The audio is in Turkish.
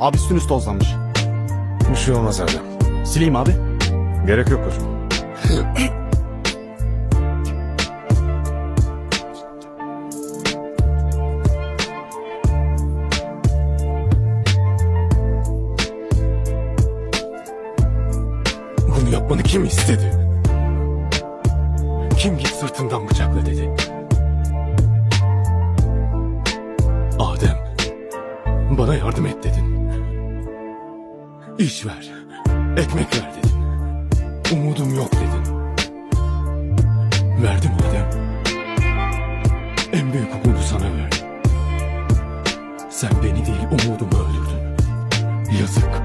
Abi üstünüz tozlanmış. Bir şey olmaz Erdem. Sileyim abi. Gerek yok koçum. Bunu yapmanı kim istedi? Kim git sırtından bıçakla dedi? Adem, bana yardım et dedin. İş ver, ekmek ver dedin. Umudum yok dedin. Verdim Adem. En büyük umudu sana verdim. Sen beni değil umudumu öldürdün. Yazık.